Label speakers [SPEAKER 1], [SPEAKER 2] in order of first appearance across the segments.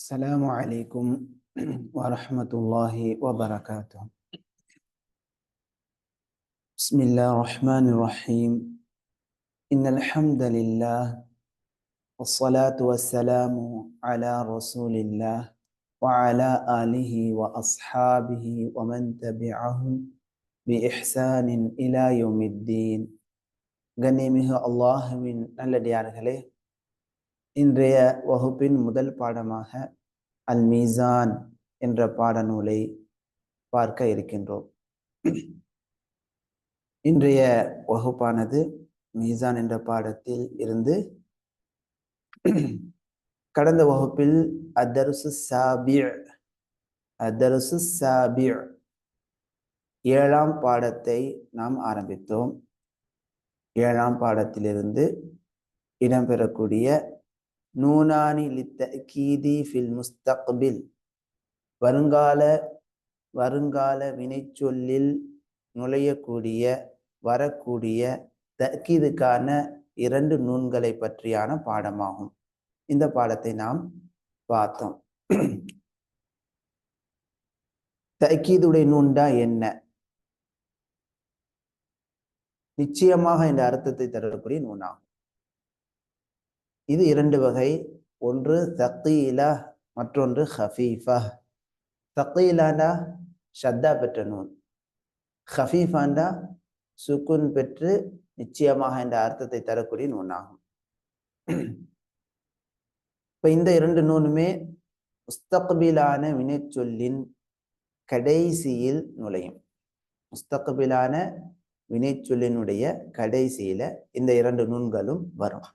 [SPEAKER 1] السلام عليكم ورحمة الله وبركاته بسم الله الرحمن الرحيم إن الحمد لله والصلاة والسلام على رسول الله وعلى آله وأصحابه ومن تبعهم بإحسان إلى يوم الدين கண்ணியமிகு அல்லாஹுவின் நல்லடியார்களே இன்றைய வகுப்பின் முதல் பாடமாக அல் மீசான் என்ற பாடநூலை பார்க்க இருக்கின்றோம். இன்றைய வகுப்பானது மீசான் என்ற பாடத்தில் இருந்து கடந்த வகுப்பில் அதருசு சாபி அதருசு சாபி ஏழாம் பாடத்தை நாம் ஆரம்பித்தோம். ஏழாம் பாடத்திலிருந்து இடம்பெறக்கூடிய நூனானி லித்தகீதி ஃபில் முஸ்தக்பில். வருங்கால வருங்கால வினைச்சொல்லில் நுழையக்கூடிய வரக்கூடிய தக்கீதுக்கான இரண்டு நூன்களை பற்றியான பாடமாகும். இந்த பாடத்தை நாம் பார்த்தோம். தக்கீதுடைய நூன்டா என்ன? நிச்சயமாக இந்த அர்த்தத்தை தரக்கூடிய நூனாகும். இது இரண்டு வகை. ஒன்று தக்கீலா மற்றொன்று ஹஃபீஃபா. தக்கீலாண்டா ஷத்தா பெற்ற நூன் ஹஃபீஃபாண்டா சுக்குன் பெற்று நிச்சயமாக இந்த அர்த்தத்தை தரக்கூடிய நூனாகும் இப்போ இந்த இரண்டு நூனுமே முஸ்தக்பிலான வினைச்சொல்லின் கடைசியில் நுழையும். முஸ்தக்பிலான வினைச்சொல்லினுடைய கடைசியில இந்த இரண்டு நூன்களும் வரும்.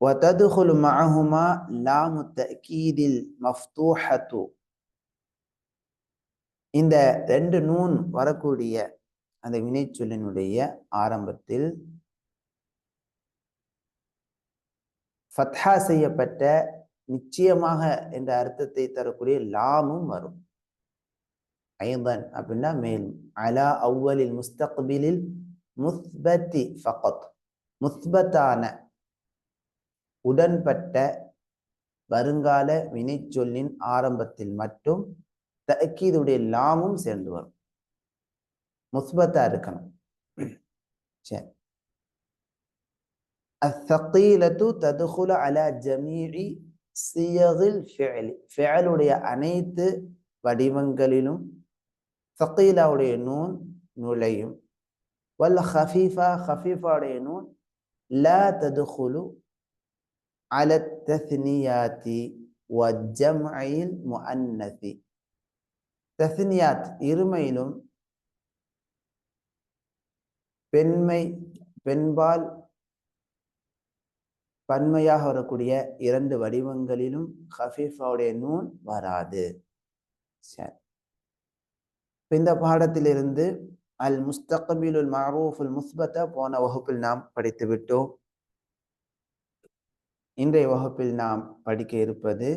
[SPEAKER 1] وتدخل معهما لام التأكيد المفتوحة இந்த ரெண்டு நூன் வரக்கூடிய அந்த வினைச்சொல்லினுடைய ஆரம்பத்தில் ஃபத்ஹா செய்யப்பட்ட நிச்சயமாக என்ற அர்த்தத்தை தரக்கூடிய லாமும் வரும் ஐந்தன் அப்படின்னா மேலும் அலா அவ்வலில் முஸ்தக்பிலில் முஸ்பத்தி ஃபகத் முஸ்பத்தான உடன்பட்ட வருங்கால வினைச்சொல்லின் ஆரம்பத்தில் மட்டும் தக்கீதுடைய லாமும் சேர்ந்து வரும். முஸ்பத்தா இருக்கணும். அல ஜமீரி சியகில் அனைத்து வடிவங்களிலும் சக்கீலாவுடைய நூன் நுழையும். வல் ஹஃபீஃபா நூன் ல ததுகுலு على التثنيات والجمع المؤنث. தஸ்னியாத் இருமையிலும் பெண்மை பெண்பால் பன்மையாக வரக்கூடிய இரண்டு வடிவங்களிலும் ஹஃபீஃபாவுடைய நூன் வராது. சரி. இந்த பாடத்திலிருந்து அல் முஸ்தகபிலுல் மாரூஃபுல் முஸ்பத்தை போன வகுப்பில் நாம் படித்து விட்டோம் இன்றைய வகுப்பில் நாம் படிக்க இருப்பது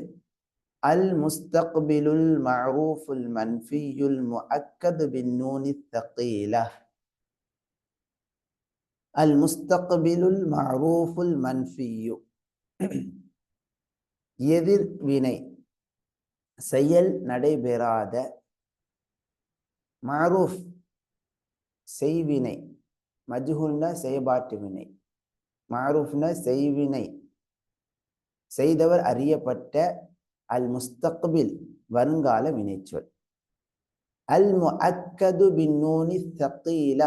[SPEAKER 1] அல் முஸ்தக்பிலுல் மஹூஃபுல் மன்ஃபியுல் முஅக்கது பின் நூனி தகீல அல் முஸ்தக்பிலுல் மஹூஃபுல் மன்ஃபியு எதிர்வினை செயல் நடைபெறாத மாரூஃப் செய்வினை மஜ்ஹூல்னா செயபாட்டு வினை. மாரூஃப்னா செய்வினை செய்தவர் அறியப்பட்ட அல் முஸ்தக்பில் வருங்கால வினைச்சொல். அல் முஅக்கது பின் நூனி தகீல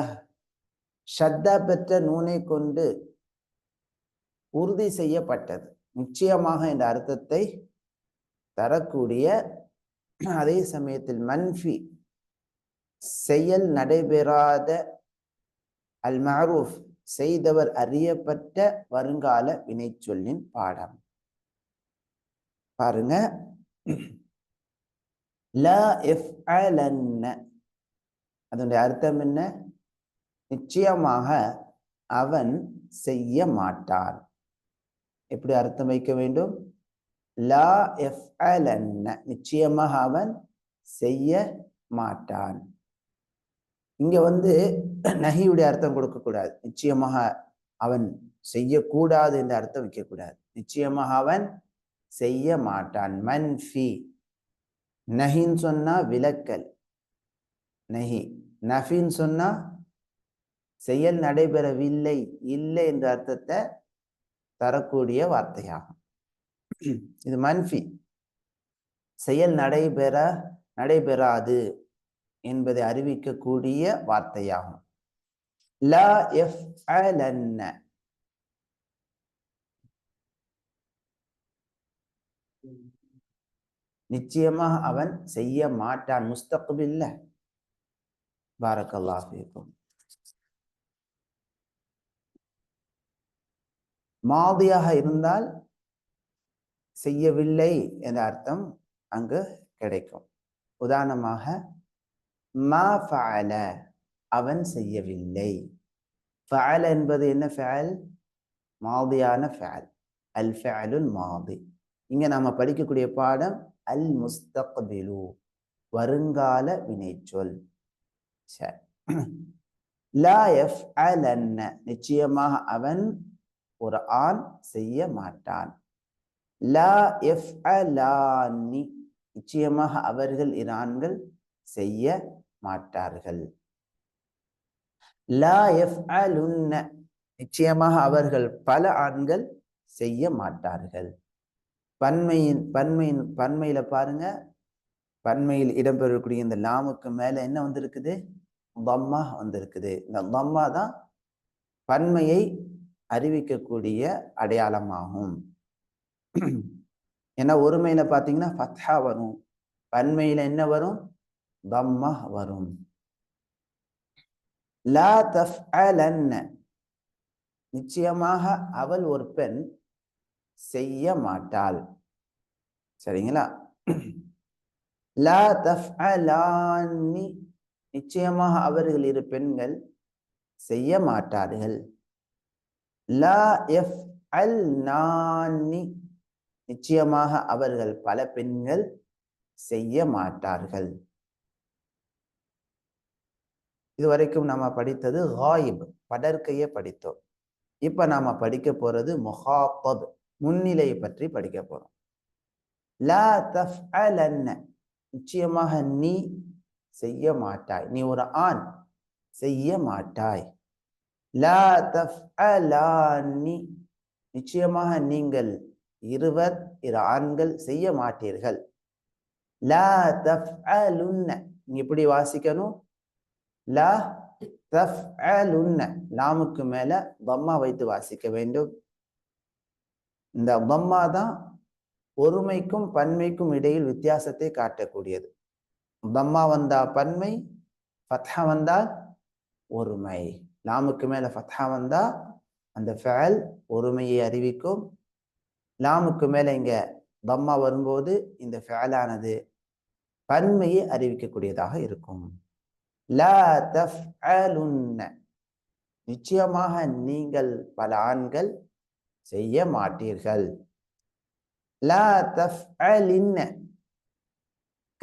[SPEAKER 1] ஷத்தா பெற்ற நூனை கொண்டு உறுதி செய்யப்பட்டது. நிச்சயமாக இந்த அர்த்தத்தை தரக்கூடிய அதே சமயத்தில் மன்ஃபி செயல் நடைபெறாத அல் மாரூஃப் செய்தவர் அறியப்பட்ட வருங்கால வினைச்சொல்லின் பாடம். பாருங்க. ல அதனுடைய அர்த்தம் என்ன? நிச்சயமாக அவன் செய்ய மாட்டான். எப்படி அர்த்தம் வைக்க வேண்டும்? லா எஃப் நிச்சயமாக அவன் செய்ய மாட்டான். இங்க வந்து நகியுடைய அர்த்தம் கொடுக்க கூடாது நிச்சயமாக அவன் செய்யக்கூடாது என்ற அர்த்தம் வைக்கக்கூடாது. நிச்சயமாக அவன் செய்ய மாட்டான். மன்ஃபி நஹின்னு சொன்னா விலக்கல். நஹி. நஃபின்னு சொன்னா செயல் நடைபெறவில்லை இல்லை என்ற அர்த்தத்தை தரக்கூடிய வார்த்தையாகும். இது மன்ஃபி செயல் நடைபெற நடைபெறாது என்பதை அறிவிக்கக்கூடிய வார்த்தையாகும். ல எஃப் நிச்சயமாக அவன் செய்ய மாட்டான். முஸ்தக்பில்ல. பாரக்கல்லாஹ் ஃபீக்கும். மாதியாக இருந்தால் செய்யவில்லை என்ற அர்த்தம் அங்கு கிடைக்கும். உதாரணமாக மா ஃபஅல அவன் செய்யவில்லை. ஃபஅல என்பது என்ன ஃபஅல்? மாதியான ஃபஅல். அல் ஃபஅலுல் மாதி. இங்க நாம் படிக்கக்கூடிய பாடம் அல் முஸ்தக்பிலு வருங்கால வினைச்சொல். லா நிச்சயமாக அவன் ஒரு ஆண் செய்ய மாட்டான். லா யஃப்அலானி நிச்சயமாக அவர்கள் இரான்கள் செய்ய மாட்டார்கள். லா யஃப்அலுன்ன நிச்சயமாக அவர்கள் பல ஆண்கள் செய்ய மாட்டார்கள். பன்மையின் பன்மையின் பன்மையில பாருங்க. பன்மையில் இடம்பெறக்கூடிய இந்த லாமுக்கு மேல என்ன வந்திருக்குது? தம்மா வந்திருக்குது. இந்த தம்மா தான் பன்மையை அறிவிக்கக்கூடிய அடையாளமாகும். ஏன்னா ஒருமையில பாத்தீங்கன்னா ஃபத்ஹா வரும். பன்மையில என்ன வரும்? தம்மா வரும். லா தஃப் நிச்சயமாக அவள் ஒரு பெண். செய்ய மாட்டாள். சரிங்களா? லா தஃஅலானி நிச்சயமாக அவர்கள் இரு பெண்கள் செய்ய மாட்டார்கள். லா எஃப் அல் நான்னி நிச்சயமாக அவர்கள் பல பெண்கள் செய்ய மாட்டார்கள். இதுவரைக்கும் நாம படித்தது ஹாயிப் படற்கையை படித்தோம். இப்ப நாம படிக்க போறது முஹாத்தப் முன்னிலையை பற்றி படிக்க போறோம். லா தஃப் நிச்சயமாக நீ செய்ய மாட்டாய். நீ ஒரு ஆண் செய்ய மாட்டாய். லா தஃப் நிச்சயமாக நீங்கள் இருவர் இரு ஆண்கள் செய்ய மாட்டீர்கள். லா தஃப் நீ இப்படி வாசிக்கணும்? லா தஃப் லாமுக்கு மேல பம்மா வைத்து வாசிக்க வேண்டும். இந்த பம்மா தான் ஒருமைக்கும் பன்மைக்கும் இடையில் வித்தியாசத்தை காட்டக்கூடியது. பம்மா வந்தா பன்மை ஃபத்ஹா வந்தால் ஒருமை. லாமுக்கு மேல ஃபத்ஹா வந்தா அந்த ஃபேல் ஒருமையை அறிவிக்கும். லாமுக்கு மேல இங்க பம்மா வரும்போது இந்த ஃபேலானது பன்மையை அறிவிக்கக்கூடியதாக இருக்கும். லா தஃஅலுன்ன நிச்சயமாக நீங்கள் பல ஆண்கள் செய்ய மாட்டீர்கள். லா தஃஅலின்ன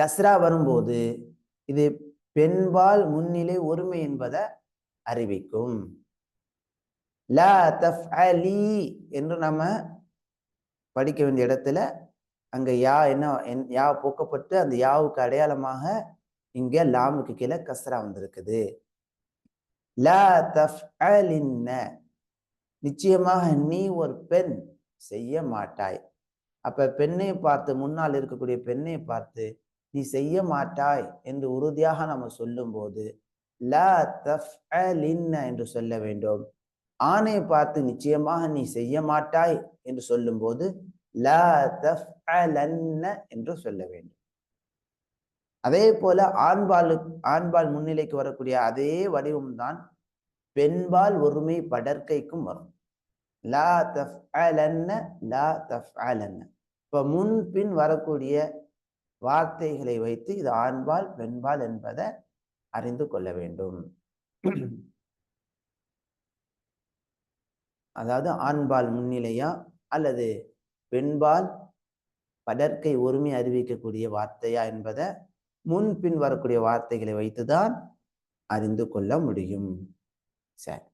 [SPEAKER 1] கஸ்ரா வரும்போது இது பெண்பால் முன்னிலை ஒருமை என்பதை அறிவிக்கும். லா தஃஅலி என்று நம்ம படிக்க வேண்டிய இடத்துல அங்க யா என்ன என்- யா போக்கப்பட்டு அந்த யாவுக்கு அடையாளமாக இங்க லாமுக்கு கீழே கஸ்ரா வந்திருக்குது. லா தஃஅலின்ன நிச்சயமாக நீ ஒரு பெண் செய்ய மாட்டாய். அப்ப பெண்ணை பார்த்து முன்னால் இருக்கக்கூடிய பெண்ணை பார்த்து நீ செய்ய மாட்டாய் என்று உறுதியாக நம்ம சொல்லும்போது லா தஃஅலின்ன என்று சொல்ல வேண்டும். ஆணை பார்த்து நிச்சயமாக நீ செய்ய மாட்டாய் என்று சொல்லும்போது லா தஃஅலன்ன என்று சொல்ல வேண்டும். அதே போல ஆண்பாலு ஆண்பால் முன்னிலைக்கு வரக்கூடிய அதே வடிவம்தான் பெண்பால் ஒருமை படற்கைக்கும் வரும். லா தஃஅலன்ன லா தஃப் இப்ப முன் பின் வரக்கூடிய வார்த்தைகளை வைத்து இது ஆண்பால் பெண்பால் என்பதை அறிந்து கொள்ள வேண்டும். அதாவது ஆண்பால் முன்னிலையா அல்லது பெண்பால் படற்கை ஒருமை அறிவிக்கக்கூடிய வார்த்தையா என்பதை முன்பின் வரக்கூடிய வார்த்தைகளை வைத்துதான் அறிந்து கொள்ள முடியும். சரி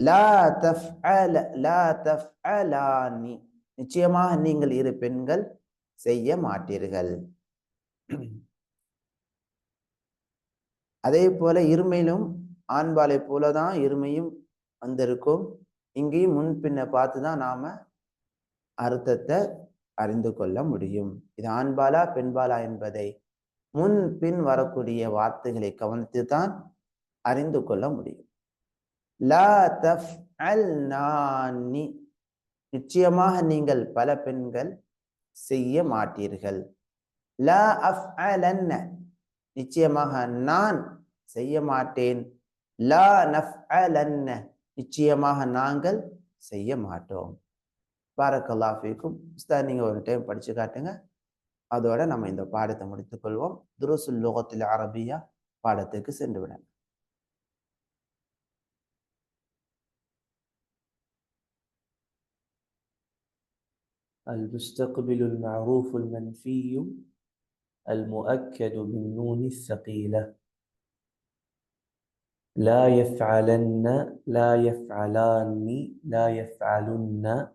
[SPEAKER 1] லா தஃஅல லா தஃஅலானி நிச்சயமாக நீங்கள் இரு பெண்கள் செய்ய மாட்டீர்கள். அதே போல இருமையிலும் ஆண்பாலை போலதான் இருமையும் வந்திருக்கும். இங்கேயும் முன்பின்ன பார்த்து தான் நாம அர்த்தத்தை அறிந்து கொள்ள முடியும். இது ஆண்பாலா பெண்பாலா என்பதை முன் பின் வரக்கூடிய வார்த்தைகளை கவனித்து தான் அறிந்து கொள்ள முடியும். லா தஃப் அல் நானி நிச்சயமாக நீங்கள் பல பெண்கள் செய்ய மாட்டீர்கள். லா அஃப் அலன்ன நிச்சயமாக நான் செய்ய மாட்டேன். லா நஃப் அலன்ன நிச்சயமாக நாங்கள் செய்ய மாட்டோம். பாரக்கல்லாஃபிக்கும் உஸ்தாத் நீங்கள் ஒரு டைம் படிச்சு காட்டுங்க. அதோட நம்ம இந்த பாடத்தை முடித்துக் கொள்வோம். துருசுல் லோகத்தில் அரபியா பாடத்துக்கு சென்று விடலாம்.
[SPEAKER 2] المستقبل المعروف المنفي المؤكد بالنون الثقيلة. لا يفعلن لا يفعلان لا يفعلن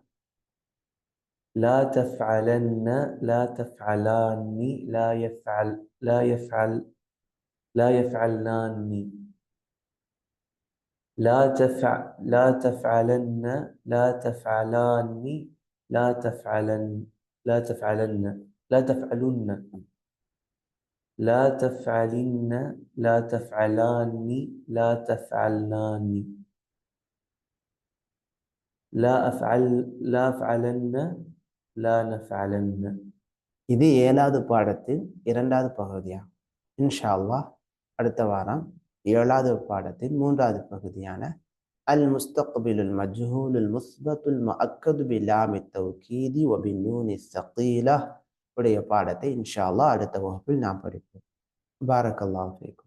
[SPEAKER 2] لا تفعلن لا تفعلان لا يفعل لا يفعل لا يفعلان لا تفع لا تفعلن لا تفعلان. لا تفعلن لا تفعلن لا تفعلن لا تفعلن لا تفعلان لا تفعلان لا أفعل لا أفعلن لا نفعلن
[SPEAKER 1] இது ஏழாவது பாடத்தின் இரண்டாவது பகுதியா இன்ஷா அல்லாஹ் அடுத்த வாரம் ஏழாவது பாடத்தின் மூன்றாவது பகுதியான அல் முஸ்தக்பிலுல் மஜ்ஹூலுல் முஸ்பத்துல் முஅக்கது பிலாமி தௌகீதி வபின்னூனி ஸகீலா உடைய பாடத்தை இன்ஷா அல்லாஹ் அடுத்த வகுப்பில் நாம் படிப்போம் பாரக்கல்லாஹு ஃபீக்கும்